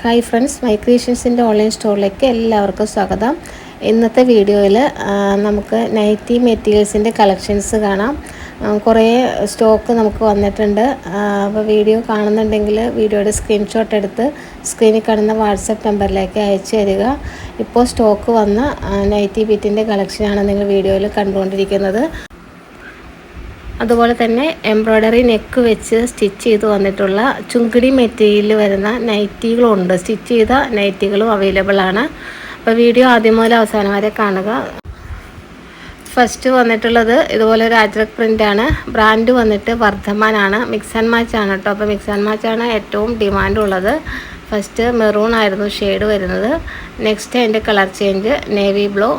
Hi friends my ക്രിയേഷൻസിന്റെ online സ്റ്റോറിലേക്ക് എല്ലാവർക്കും സ്വാഗതം. ഇന്നത്തെ വീഡിയോയിൽ നമുക്ക് നൈറ്റി മെറ്റീരിയൽസിന്റെ കളക്ഷൻസ് കാണാം. കുറേ സ്റ്റോക്ക് നമുക്ക് വന്നിട്ടുണ്ട്. അപ്പോൾ വീഡിയോ കാണുന്നുണ്ടെങ്കിൽ വീഡിയോയുടെ സ്ക്രീൻഷോട്ട് എടുത്ത് സ്ക്രീനിൽ കാണുന്ന വാട്സപ്പ് നമ്പറിലേക്ക് അയച്ചു തരിക. ഇപ്പോൾ സ്റ്റോക്ക് വന്ന നൈറ്റി ബിറ്റിന്റെ കളക്ഷനാണ് നിങ്ങൾ വീഡിയോയിൽ കണ്ടുകൊണ്ടിരിക്കുന്നത്. അതുപോലെ തന്നെ എംബ്രോയ്ഡറി നെക്ക് വെച്ച് സ്റ്റിച്ച് ചെയ്ത് വന്നിട്ടുള്ള ചുങ്കിടി മെറ്റീരിയലിൽ വരുന്ന നൈറ്റികളും ഉണ്ട് സ്റ്റിച്ച് ചെയ്ത നൈറ്റികളും അവൈലബിൾ ആണ്. അപ്പോൾ വീഡിയോ ആദ്യം മുതൽ അവസാനം വരെ കാണുക. ഫസ്റ്റ് വന്നിട്ടുള്ളത് ഇതുപോലെ ഒരു അജ്രക് പ്രിന്റ് ആണ്. ബ്രാൻഡ് വന്നിട്ട് വർദ്ധമാനാണ് മിക്സ് ആൻഡ് മാച്ച് ആണ് കേട്ടോ അപ്പോൾ മിക്സ് ആൻഡ് മാച്ച് ആണ് ഏറ്റവും ഡിമാൻഡ് ഉള്ളത്. ഫസ്റ്റ് മെറൂൺ ആയിരുന്നു ഷെയ്ഡ് വരുന്നത്. നെക്സ്റ്റ് അതിന്റെ കളർ ചേഞ്ച് നേവി ബ്ലൂ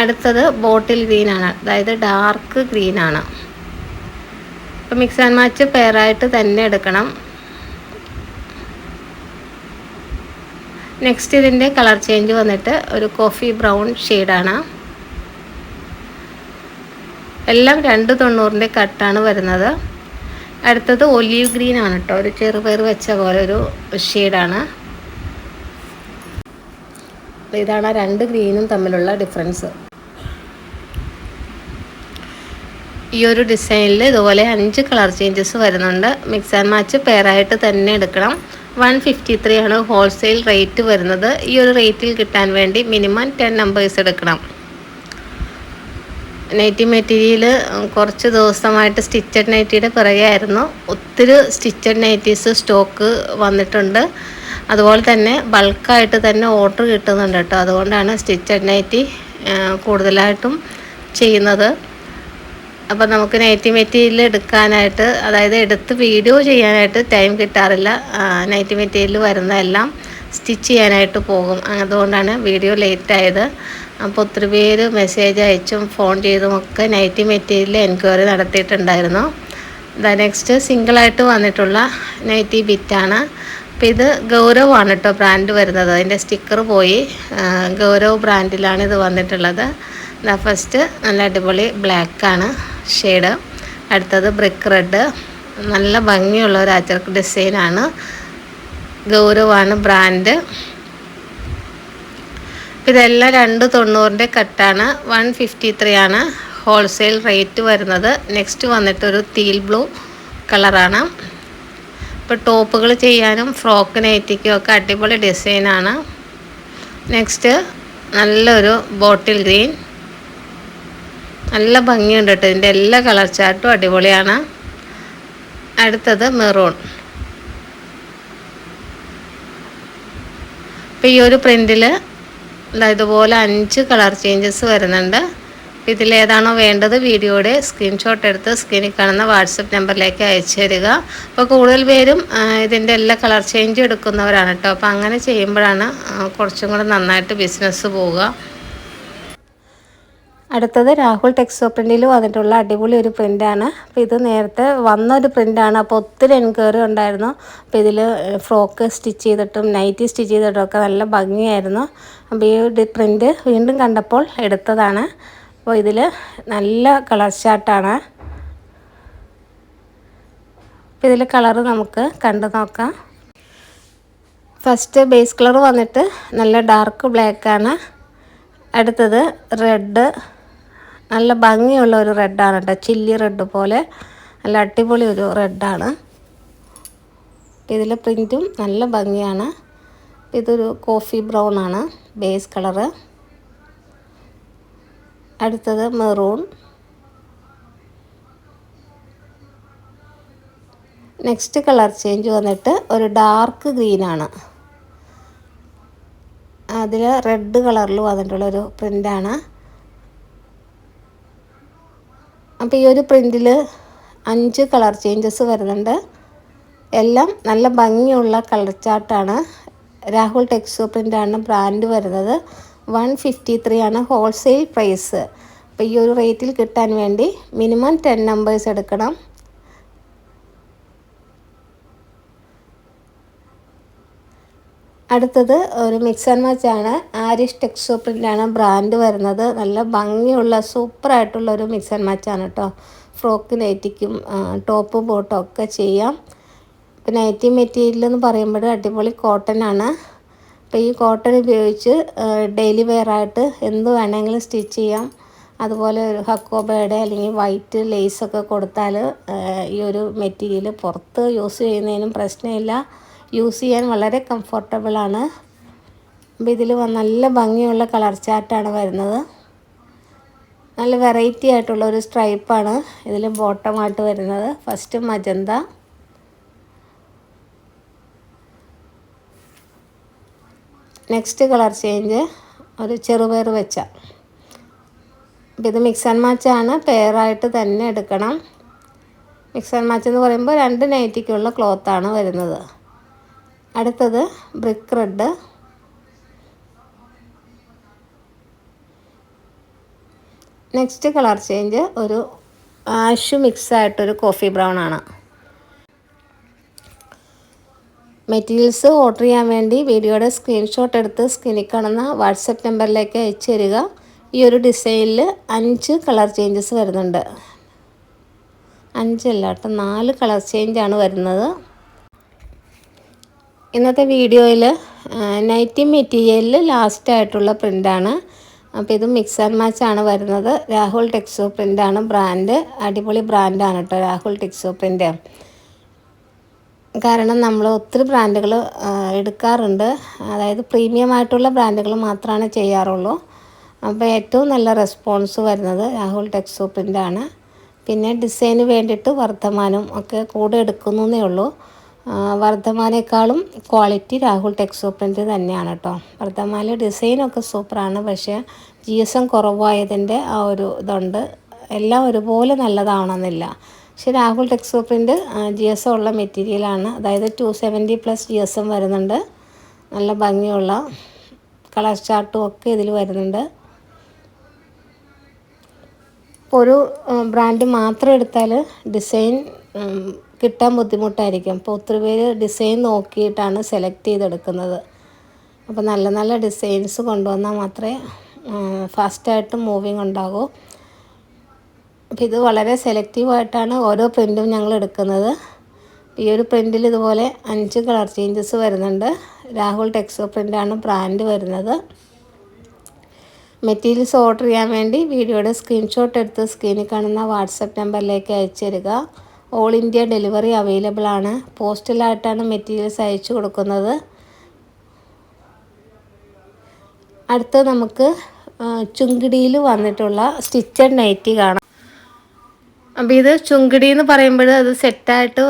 അടുത്തത് ബോട്ടിൽ ഗ്രീൻ ആണ്. അതായത് ഡാർക്ക് ഗ്രീൻ ആണ്. അപ്പോൾ മിക്സ് ആൻഡ് മാച്ച് പെയറായിട്ട് തന്നെ എടുക്കണം. നെക്സ്റ്റ് ഇതിന്റെ കളർ ചേഞ്ച് വന്നിട്ട് ഒരു കോഫി ബ്രൗൺ ഷെയ്ഡാണ് എല്ലാം രണ്ട് തൊണ്ണൂറിന്റെ കട്ടാണ് വരുന്നത്. അടുത്തത് ഒലീവ് ഗ്രീൻ ആണ് കേട്ടോ ഒരു ചെറുപയർ വെച്ച പോലെ ഒരു ഷെയ്ഡാണ് ഇതാണ് രണ്ട് ഗ്രീനും തമ്മിലുള്ള ഡിഫറൻസ് ഈ ഒരു ഡിസൈനിൽ ഇതുപോലെ അഞ്ച് കളർ ചേഞ്ചസ് വരുന്നുണ്ട്. മിക്സ് ആൻഡ് മാച്ച് പെയറായിട്ട് തന്നെ എടുക്കണം. വൺ ഫിഫ്റ്റി ത്രീ ആണ് ഹോൾസെയിൽ റേറ്റ് വരുന്നത്. ഈ ഒരു റേറ്റിൽ കിട്ടാൻ വേണ്ടി മിനിമം ടെൻ നമ്പേഴ്സ് എടുക്കണം. നൈറ്റി മെറ്റീരിയൽ കുറച്ച് ദിവസമായിട്ട് സ്റ്റിച്ചഡ് നൈറ്റിയുടെ പിറകെയായിരുന്നു ഒത്തിരി സ്റ്റിച്ചഡ് നൈറ്റീസ് സ്റ്റോക്ക് വന്നിട്ടുണ്ട്. അതുപോലെ തന്നെ ബൾക്കായിട്ട് തന്നെ ഓർഡർ കിട്ടുന്നുണ്ട് കേട്ടോ. അതുകൊണ്ടാണ് സ്റ്റിച്ചഡ് നൈറ്റി കൂടുതലായിട്ടും ചെയ്യുന്നത്. അപ്പോൾ നമുക്ക് നൈറ്റി മെറ്റീരിയൽ എടുക്കാനായിട്ട് അതായത് എടുത്ത് വീഡിയോ ചെയ്യാനായിട്ട് ടൈം കിട്ടാറില്ല. നൈറ്റി മെറ്റീരിയൽ വരുന്നതെല്ലാം സ്റ്റിച്ച് ചെയ്യാനായിട്ട് പോകും. അതുകൊണ്ടാണ് വീഡിയോ ലേറ്റ് ആയത്. അപ്പോൾ ഒത്തിരി പേര് മെസ്സേജ് അയച്ചും ഫോൺ ചെയ്തും ഒക്കെ നൈറ്റി മെറ്റീരിയൽ എൻക്വയറി നടത്തിയിട്ടുണ്ടായിരുന്നു. ദ നെക്സ്റ്റ് സിംഗിളായിട്ട് വന്നിട്ടുള്ള നൈറ്റി ബിറ്റാണ് അപ്പോൾ ഇത് ഗൗരവാണ് കേട്ടോ ബ്രാൻഡ് വരുന്നത്. അതിന്റെ സ്റ്റിക്കർ പോയി. ഗൗരവ് ബ്രാൻഡിലാണ് ഇത് വന്നിട്ടുള്ളത്. ഫസ്റ്റ് നല്ല അടിപൊളി ബ്ലാക്കാണ് ഷെയ്ഡ് അടുത്തത് ബ്രിക്ക് റെഡ് നല്ല ഭംഗിയുള്ള ഒരു അച്ചർക്ക് ഡിസൈനാണ് ഗൗരവാണ് ബ്രാൻഡ് ഇതെല്ലാം രണ്ട് തൊണ്ണൂറിന്റെ കട്ടാണ് വൺ ഫിഫ്റ്റി ത്രീ ആണ് ഹോൾസെയിൽ റേറ്റ് വരുന്നത്. നെക്സ്റ്റ് വന്നിട്ടൊരു തീൽ ബ്ലൂ കളറാണ് ഇപ്പോൾ ടോപ്പുകൾ ചെയ്യാനും ഫ്രോക്ക് നൈറ്റിക്കും ഒക്കെ അടിപൊളി ഡിസൈനാണ് നെക്സ്റ്റ് നല്ലൊരു ബോട്ടിൽ ഗ്രീൻ നല്ല ഭംഗിയുണ്ട് കേട്ടോ. ഇതിന്റെ എല്ലാ കളർ ചാർട്ടും അടിപൊളിയാണ്. അടുത്തത് മെറൂൺ. അപ്പം ഈ ഒരു പ്രിന്റിൽ ഇതുപോലെ അഞ്ച് കളർ ചേഞ്ചസ് വരുന്നുണ്ട്. ഇതിലേതാണോ വേണ്ടത് വീഡിയോയുടെ സ്ക്രീൻഷോട്ട് എടുത്ത് സ്ക്രീനിൽ കാണുന്ന വാട്സപ്പ് നമ്പറിലേക്ക് അയച്ചു തരിക. അപ്പോൾ കൂടുതൽ പേരും ഇതിന്റെ എല്ലാ കളർ ചേഞ്ചും എടുക്കുന്നവരാണ് കേട്ടോ. അപ്പോൾ അങ്ങനെ ചെയ്യുമ്പോഴാണ് കുറച്ചും കൂടെ നന്നായിട്ട് ബിസിനസ് പോവുക. അടുത്തത് രാഹുൽ ടെക്സോ പ്രിന്റിൽ വന്നിട്ടുള്ള അടിപൊളി ഒരു പ്രിന്റാണ് അപ്പോൾ ഇത് നേരത്തെ വന്ന ഒരു പ്രിന്റാണ് അപ്പോൾ ഒത്തിരി എൻക്വയറി ഉണ്ടായിരുന്നു. അപ്പോൾ ഇതിൽ ഫ്രോക്ക് സ്റ്റിച്ച് ചെയ്തിട്ടും നൈറ്റി സ്റ്റിച്ച് ചെയ്തിട്ടും ഒക്കെ നല്ല ഭംഗിയായിരുന്നു. അപ്പോൾ ഈ പ്രിന്റ് വീണ്ടും കണ്ടപ്പോൾ എടുത്തതാണ്. അപ്പോൾ ഇതിൽ നല്ല കളർ ഷാർട്ടാണ് അപ്പോൾ ഇതിൽ കളറ് നമുക്ക് കണ്ടു നോക്കാം. ഫസ്റ്റ് ബേസ് കളർ വന്നിട്ട് നല്ല ഡാർക്ക് ബ്ലാക്കാണ്. അടുത്തത് റെഡ് നല്ല ഭംഗിയുള്ള ഒരു റെഡാണ് കേട്ടോ. ചില്ലി റെഡ് പോലെ. നല്ല അടിപൊളി ഒരു റെഡാണ്. ഇതിൽ പ്രിന്റും നല്ല ഭംഗിയാണ്. ഇതൊരു കോഫി ബ്രൗൺ ആണ് ബേസ് കളറ്. അടുത്തത് മെറൂൺ. നെക്സ്റ്റ് കളർ ചേഞ്ച് വന്നിട്ട് ഒരു ഡാർക്ക് ഗ്രീനാണ് അതിൽ റെഡ് കളറിൽ വന്നിട്ടുള്ളൊരു പ്രിന്റാണ് അപ്പോൾ ഈ ഒരു പ്രിന്റിൽ അഞ്ച് കളർ ചേഞ്ചസ് വരുന്നുണ്ട്. എല്ലാം നല്ല ഭംഗിയുള്ള കളർ ചാർട്ടാണ് രാഹുൽ ടെക്സോ പ്രിന്റാണ് ബ്രാൻഡ് വരുന്നത്. വൺ ഫിഫ്റ്റി ത്രീ ആണ് ഹോൾസെയിൽ പ്രൈസ് അപ്പോൾ ഈ ഒരു റേറ്റിൽ കിട്ടാൻ വേണ്ടി മിനിമം ടെൻ നമ്പേഴ്സ് എടുക്കണം. അടുത്തത് ഒരു മിക്സ് ആൻഡ് മാച്ച് ആണ് ആരിഷ് ടെക്സോ പ്രിന്റാണ് ബ്രാൻഡ് വരുന്നത്. നല്ല ഭംഗിയുള്ള സൂപ്പറായിട്ടുള്ള ഒരു മിക്സ് ആൻഡ് മാച്ച് ആണ് കേട്ടോ ഫ്രോക്ക് നൈറ്റിക്കും ടോപ്പ് ബോട്ടും ഒക്കെ ചെയ്യാം. ഇപ്പം നൈറ്റി മെറ്റീരിയൽ എന്ന് പറയുമ്പോൾ അടിപൊളി കോട്ടൺ ആണ്. അപ്പോൾ ഈ കോട്ടൺ ഉപയോഗിച്ച് ഡെയിലി വെയർ ആയിട്ട് എന്ത് വേണമെങ്കിലും സ്റ്റിച്ച് ചെയ്യാം. അതുപോലെ ഒരു ഹക്കോബയുടെ അല്ലെങ്കിൽ വൈറ്റ് ലേസൊക്കെ കൊടുത്താൽ ഈ ഒരു മെറ്റീരിയൽ പുറത്ത് യൂസ് ചെയ്യുന്നതിനും പ്രശ്നമില്ല. യൂസ് ചെയ്യാൻ വളരെ കംഫർട്ടബിളാണ് അപ്പോൾ ഇതിൽ നല്ല ഭംഗിയുള്ള കളർ ചാർട്ടാണ് വരുന്നത്. നല്ല വെറൈറ്റി ആയിട്ടുള്ള ഒരു സ്ട്രൈപ്പാണ് ഇതിൽ ബോട്ടമായിട്ട് വരുന്നത്. First magenta next colour change ഒരു ചെറുപയർ വെച്ച. അപ്പം ഇത് മിക്സ് ആൻഡ് മാച്ചാണ് പെയറായിട്ട് തന്നെ എടുക്കണം. മിക്സ് ആൻഡ് മാച്ച് എന്ന് പറയുമ്പോൾ രണ്ട് നൈറ്റിക്കുള്ള ക്ലോത്താണ് വരുന്നത്. അടുത്തത് brick red. Next colour change ഒരു ആഷ് മിക്സ് ആയിട്ടൊരു കോഫി ബ്രൗൺ ആണ്. മെറ്റീരിയൽസ് ഓർഡർ ചെയ്യാൻ വേണ്ടി വീഡിയോയുടെ സ്ക്രീൻഷോട്ട് എടുത്ത് സ്ക്രീനിൽ കാണുന്ന വാട്സപ്പ് നമ്പറിലേക്ക് അയച്ചു തരിക. ഈ ഒരു ഡിസൈനിൽ അഞ്ച് കളർ ചേഞ്ചസ് വരുന്നുണ്ട്. അഞ്ചല്ല കേട്ടോ നാല് കളർ ചേഞ്ചാണ് വരുന്നത്. ഇന്നത്തെ വീഡിയോയിൽ നൈറ്റി മെറ്റീരിയലിൽ ലാസ്റ്റ് ആയിട്ടുള്ള പ്രിന്റാണ് അപ്പോൾ ഇത് മിക്സ് ആൻഡ് മാച്ച് ആണ് വരുന്നത്. രാഹുൽ ടെക്സോ പ്രിന്റാണ് ബ്രാൻഡ് അടിപൊളി ബ്രാൻഡാണ് കേട്ടോ രാഹുൽ ടെക്സോ പ്രിന്റ് കാരണം നമ്മൾ ഒത്തിരി ബ്രാൻഡുകൾ എടുക്കാറുണ്ട്. അതായത് പ്രീമിയം ആയിട്ടുള്ള ബ്രാൻഡുകൾ മാത്രമാണ് ചെയ്യാറുള്ളൂ. അപ്പോൾ ഏറ്റവും നല്ല റെസ്പോൺസ് വരുന്നത് രാഹുൽ ടെക്സോ പ്രിന്റാണ് പിന്നെ ഡിസൈന് വേണ്ടിയിട്ട് വർത്തമാനം ഒക്കെ കൂടെ എടുക്കുന്നേ ഉള്ളൂ. വർദ്ധമാനേക്കാളും ക്വാളിറ്റി രാഹുൽ ടെക്സോ പ്രിന്റ് തന്നെയാണ് കേട്ടോ വർദ്ധമാല ഡിസൈനൊക്കെ സൂപ്പറാണ് പക്ഷേ ജി എസ് എം കുറവായതിന്റെ ആ ഒരു ഇതുണ്ട്. എല്ലാം ഒരുപോലെ നല്ലതാവണമെന്നില്ല പക്ഷെ Rahul Texo print G S M ഉള്ള മെറ്റീരിയലാണ് അതായത് two seventy plus G S M വരുന്നുണ്ട്. നല്ല ഭംഗിയുള്ള കളർ ചാർട്ടും ഒക്കെ ഇതിൽ വരുന്നുണ്ട്. ഒരു ബ്രാൻഡ് മാത്രം എടുത്താൽ ഡിസൈൻ കിട്ടാൻ ബുദ്ധിമുട്ടായിരിക്കും. അപ്പോൾ ഒത്തിരി പേര് ഡിസൈൻ നോക്കിയിട്ടാണ് സെലക്ട് ചെയ്തെടുക്കുന്നത്. അപ്പോൾ നല്ല നല്ല ഡിസൈൻസ് കൊണ്ടുവന്നാൽ മാത്രമേ ഫാസ്റ്റായിട്ട് മൂവിങ് ഉണ്ടാകൂ. അപ്പോൾ ഇത് വളരെ സെലക്റ്റീവായിട്ടാണ് ഓരോ പ്രിന്റും ഞങ്ങൾ എടുക്കുന്നത്. ഈ ഒരു പ്രിന്റിൽ ഇതുപോലെ അഞ്ച് കളർ ചേഞ്ചസ് വരുന്നുണ്ട്. രാഹുൽ ടെക്സോ പ്രിന്റാണ് ബ്രാൻഡ് വരുന്നത്. മെറ്റീരിയൽസ് ഓർഡർ ചെയ്യാൻ വേണ്ടി വീഡിയോയുടെ സ്ക്രീൻഷോട്ട് എടുത്ത് സ്ക്രീനിൽ കാണുന്ന വാട്സപ്പ് നമ്പറിലേക്ക് അയച്ചു തരിക. ഓൾ ഇന്ത്യ ഡെലിവറി അവൈലബിൾ ആണ്. പോസ്റ്റലായിട്ടാണ് മെറ്റീരിയൽസ് അയച്ചു കൊടുക്കുന്നത്. അടുത്ത് നമുക്ക് ചുങ്കിടിയിൽ വന്നിട്ടുള്ള സ്റ്റിച്ചഡ് നൈറ്റി കാണാം. അപ്പോൾ ഇത് ചുങ്കിടി എന്ന് പറയുമ്പോൾ അത് സെറ്റായിട്ട്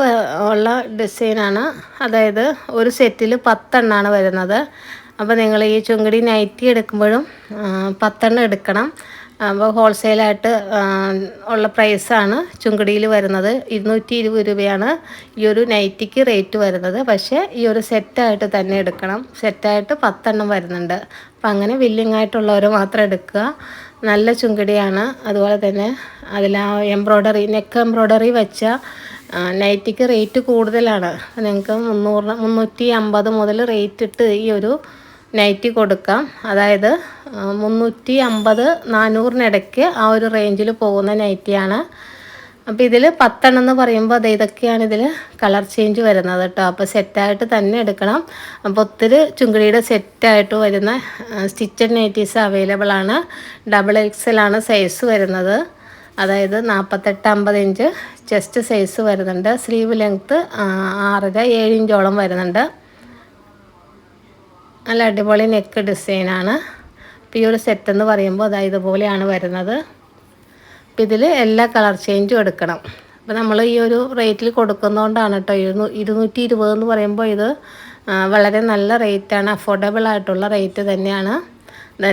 ഉള്ള ഡിസൈനാണ് അതായത് ഒരു സെറ്റിൽ പത്തെണ്ണമാണ് വരുന്നത്. അപ്പോൾ നിങ്ങൾ ഈ ചുങ്കിടി നൈറ്റി എടുക്കുമ്പോഴും പത്തെണ്ണം എടുക്കണം. അപ്പോൾ ഹോൾസെയിലായിട്ട് ഉള്ള പ്രൈസാണ് ചുങ്കടിയിൽ വരുന്നത്. ഇരുന്നൂറ്റി ഇരുപത് രൂപയാണ് ഈ ഒരു നൈറ്റിക്ക് റേറ്റ് വരുന്നത്. പക്ഷേ ഈ ഒരു സെറ്റായിട്ട് തന്നെ എടുക്കണം. സെറ്റായിട്ട് പത്തെണ്ണം വരുന്നുണ്ട്. അപ്പം അങ്ങനെ വില്ലിംഗ് ആയിട്ടുള്ളവർ മാത്രം എടുക്കുക. നല്ല ചുങ്കടിയാണ്. അതുപോലെ തന്നെ അതിൽ ആ എംബ്രോയ്ഡറി നെക്ക് എംബ്രോയ്ഡറി വെച്ച നൈറ്റിക്ക് റേറ്റ് കൂടുതലാണ്. നിങ്ങൾക്ക് മുന്നൂറ് മുന്നൂറ്റി അമ്പത് മുതൽ റേറ്റ് ഇട്ട് ഈ ഒരു നൈറ്റി കൊടുക്കാം. അതായത് മുന്നൂറ്റി അമ്പത് നാനൂറിനിടയ്ക്ക് ആ ഒരു റേഞ്ചിൽ പോകുന്ന നൈറ്റിയാണ്. അപ്പോൾ ഇതിൽ പത്തെണ്ണം എന്ന് പറയുമ്പോൾ അത് ഇതൊക്കെയാണ് ഇതിൽ കളർ ചേഞ്ച് വരുന്നത് കേട്ടോ അപ്പോൾ സെറ്റായിട്ട് തന്നെ എടുക്കണം. അപ്പോൾ ഒത്തിരി ചുങ്കിടിയുടെ സെറ്റായിട്ട് വരുന്ന സ്റ്റിച്ചഡ് നൈറ്റീസ് അവൈലബിൾ ആണ്. ഡബിൾ എക്സലാണ് സൈസ് വരുന്നത്. അതായത് നാൽപ്പത്തെട്ട് അമ്പത് ഇഞ്ച് ചെസ്റ്റ് സൈസ് വരുന്നുണ്ട്. സ്ലീവ് ലെങ്ത്ത് ആറര ഏഴ് ഇഞ്ചോളം വരുന്നുണ്ട്. നല്ല അടിപൊളി നെക്ക് ഡിസൈനാണ് അപ്പോൾ ഈ ഒരു സെറ്റ് എന്ന് പറയുമ്പോൾ അതായത് ഇതുപോലെയാണ് വരുന്നത്. അപ്പോൾ ഇതിൽ എല്ലാ കളർ ചേഞ്ചും എടുക്കണം. അപ്പോൾ നമ്മൾ ഈ ഒരു റേറ്റിൽ കൊടുക്കുന്നതുകൊണ്ടാണ് കേട്ടോ ഇരുന്നൂ ഇരുന്നൂറ്റി ഇരുപത് എന്ന് പറയുമ്പോൾ ഇത് വളരെ നല്ല റേറ്റാണ് അഫോർഡബിൾ ആയിട്ടുള്ള റേറ്റ് തന്നെയാണ്.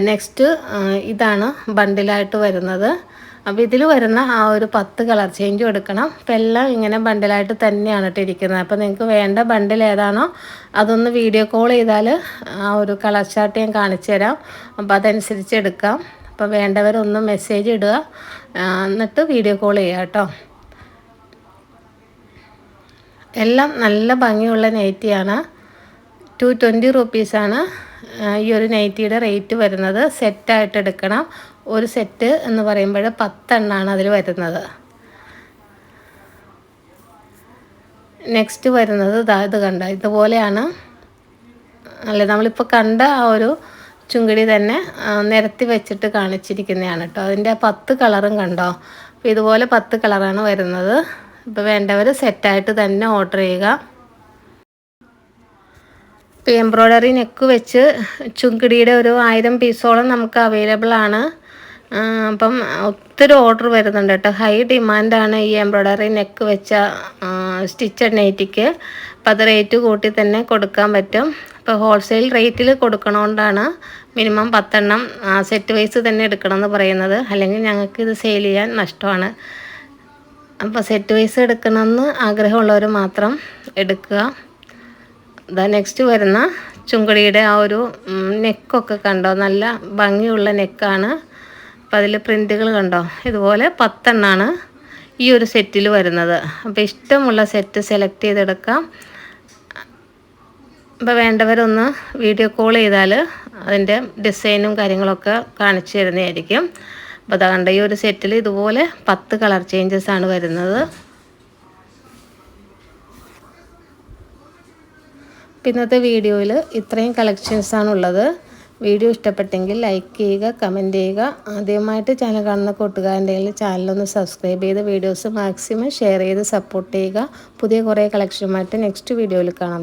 നെക്സ്റ്റ് ഇതാണ് ബണ്ടിലായിട്ട് വരുന്നത്. അപ്പോൾ ഇതിൽ വരുന്ന ആ ഒരു പത്ത് കളർ ചേഞ്ച് എടുക്കണം. അപ്പം എല്ലാം ഇങ്ങനെ ബണ്ടിലായിട്ട് തന്നെയാണ് ഇട്ടിരിക്കുന്നത് അപ്പോൾ നിങ്ങൾക്ക് വേണ്ട ബണ്ടിൽ ഏതാണോ അതൊന്ന് വീഡിയോ കോൾ ചെയ്താൽ ആ ഒരു കളർ ചാർട്ട് ഞാൻ കാണിച്ചു തരാം. അപ്പോൾ അതനുസരിച്ച് എടുക്കാം. അപ്പോൾ വേണ്ടവരൊന്ന് മെസ്സേജ് ഇടുക. എന്നിട്ട് വീഡിയോ കോൾ ചെയ്യുക കേട്ടോ. എല്ലാം നല്ല ഭംഗിയുള്ള നൈറ്റിയാണ് ടു ട്വന്റി റുപ്പീസാണ് ഈ ഒരു നൈറ്റിയുടെ റേറ്റ് വരുന്നത്. സെറ്റായിട്ട് എടുക്കണം. ഒരു സെറ്റ് എന്ന് പറയുമ്പോൾ പത്തെണ്ണമാണ് അതിൽ വരുന്നത്. നെക്സ്റ്റ് വരുന്നത് ഇതാ ഇത് കണ്ട? ഇതുപോലെയാണ്. അല്ലെ നമ്മളിപ്പോൾ കണ്ട ആ ഒരു ചുങ്കിടി തന്നെ നിരത്തി വെച്ചിട്ട് കാണിച്ചിരിക്കുന്നതാണ് കേട്ടോ. അതിന്റെ പത്ത് കളറും കണ്ടോ? അപ്പോൾ ഇതുപോലെ പത്ത് കളറാണ് വരുന്നത്. ഇപ്പോൾ വേണ്ടവർ സെറ്റായിട്ട് തന്നെ ഓർഡർ ചെയ്യുക. ഇപ്പോൾ എംബ്രോയ്ഡറി നെക്ക് വെച്ച് ചുങ്കിടിയുടെ ഒരു ആയിരം പീസോളം നമുക്ക് അവൈലബിൾ ആണ് അപ്പം ഒത്തിരി ഓർഡർ വരുന്നുണ്ട് കേട്ടോ. ഹൈ ഡിമാൻഡാണ് ഈ എംബ്രോയ്ഡറി നെക്ക് വെച്ച സ്റ്റിച്ചഡ് നൈറ്റിക്ക് അപ്പം അത് റേറ്റ് കൂട്ടി തന്നെ കൊടുക്കാൻ പറ്റും. അപ്പോൾ ഹോൾസെയിൽ റേറ്റിൽ കൊടുക്കണോണ്ടാണ് മിനിമം പത്തെണ്ണം സെറ്റ് വൈസ് തന്നെ എടുക്കണം എന്ന് പറയുന്നത്. അല്ലെങ്കിൽ ഞങ്ങൾക്ക് ഇത് സെയിൽ ചെയ്യാൻ നഷ്ടമാണ്. അപ്പോൾ സെറ്റ് വൈസ് എടുക്കണമെന്ന് ആഗ്രഹമുള്ളവർ മാത്രം എടുക്കുക. ഇതാ നെക്സ്റ്റ് വരുന്ന ചുങ്കടിയുടെ ആ ഒരു നെക്കൊക്കെ കണ്ടോ? നല്ല ഭംഗിയുള്ള നെക്കാണ് അപ്പം അതിൽ പ്രിന്റുകൾ കണ്ടോ? ഇതുപോലെ പത്തെണ്ണാണ് ഈ ഒരു സെറ്റിൽ വരുന്നത്. അപ്പോൾ ഇഷ്ടമുള്ള സെറ്റ് സെലക്ട് ചെയ്തെടുക്കാം. അപ്പോൾ വേണ്ടവരൊന്ന് വീഡിയോ കോൾ ചെയ്താൽ അതിന്റെ ഡിസൈനും കാര്യങ്ങളൊക്കെ കാണിച്ചു തരുന്നതായിരിക്കും. അപ്പോൾ അതുകൊണ്ട് കണ്ട ഈ ഒരു സെറ്റിൽ ഇതുപോലെ പത്ത് കളർ ചേഞ്ചസ് ആണ് വരുന്നത്. ഇന്നത്തെ വീഡിയോയിൽ ഇത്രയും കളക്ഷൻസാണ് ഉള്ളത്. വീഡിയോ ഇഷ്ടപ്പെട്ടെങ്കിൽ ലൈക്ക് ചെയ്യുക കമന്റ് ചെയ്യുക. ആദ്യമായിട്ട് ചാനൽ കാണുന്ന കൂട്ടുകാരുണ്ടെങ്കിൽ ചാനലൊന്ന് സബ്സ്ക്രൈബ് ചെയ്ത് വീഡിയോസ് മാക്സിമം ഷെയർ ചെയ്ത് സപ്പോർട്ട് ചെയ്യുക. പുതിയ കുറേ കളക്ഷനുമായിട്ട് നെക്സ്റ്റ് വീഡിയോയിൽ കാണാം.